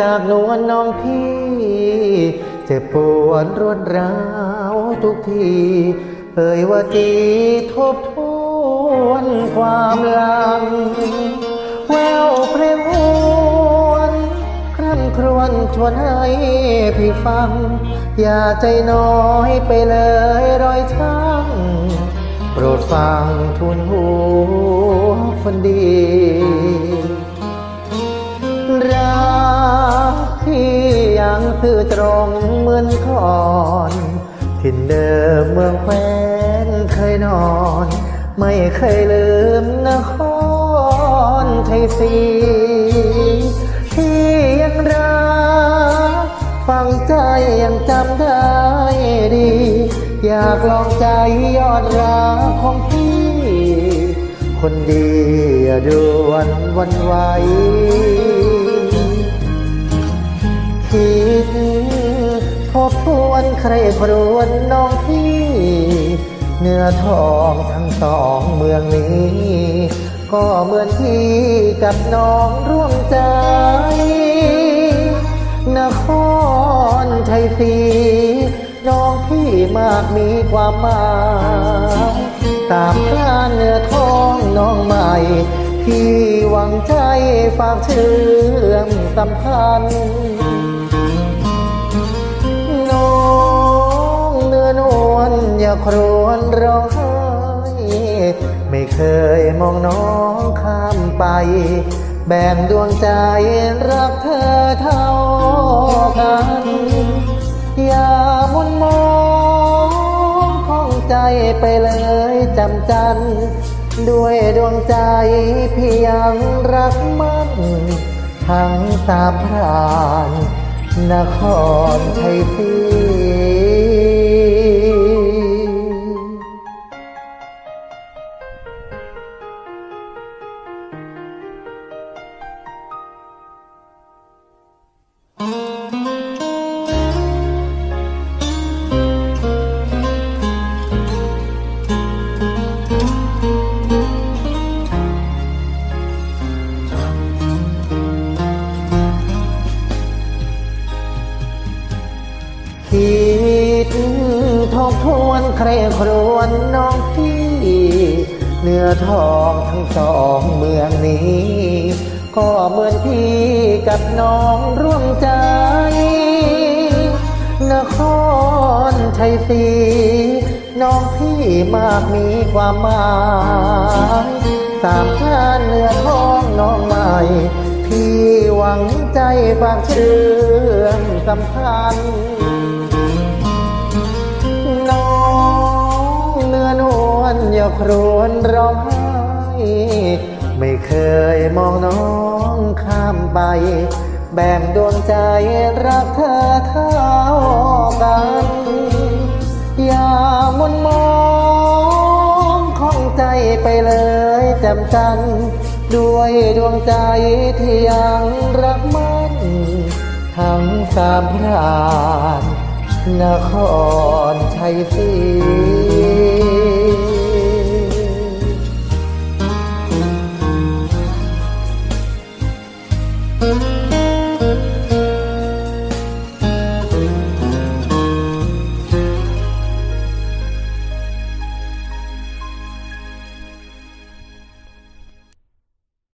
จากนวลน้องพี่เจ็บปวดรวดร้าวทุกทีเอ่ยว่าจีทบทวนความลัง แววเพลงหวนคร่ำครวญชวนให้พี่ฟัง อย่าใจน้อยไปเลยรอยช้ำโปรดฟังทุนหัวคนดีรัก ซื่อตรงเหมือนก่อน ถิ่นเดิมเมืองแควนเคยนอน ไม่เคยลืมนครไทยศรีที่ยังรักฟังใจยังจำได้ดี อยากลองใจยอดรักของพี่ คนดีอย่าด่วนวันไหว คิดทบทวนใครครวนน้องพี่ เนื้อทองทั้งสองเมืองนี้ ก็เหมือนพี่กับน้องร่วมใจ นครไทยศรีน้องพี่มากมีความหมายตามกล้านเนื้อทองน้องใหม่พี่หวังใจฝากเชื่อมสัมพันธ์ ครวญร้องไห้ไม่เคยมองน้องข้ามไป แบ่งดวงใจรักเธอเท่ากัน อย่ามุนมองของใจไปเลยจำจัน ด้วยดวงใจพี่ยังรักมันทั้งสามพรานนครไทยศรี ทบทวนใครครวนน้องพี่ เนื้อทองทั้งสองเมืองนี้ ก็เหมือนพี่กับน้องร่วมใจ นครชัยศรีน้องพี่มากมีความหมายสามชาติเนื้อทองน้องใหม่ พี่หวังใจฝากเชื่อมสัมพันธ์ ครวญร้องไห้ไม่เคยมองน้องข้ามไป แบ่งดวงใจรักเธอเท่ากัน อย่ามนมองของใจไปเลยจำจัน ด้วยดวงใจที่ยังรักมันทั้งสามพรานนครชัยศรี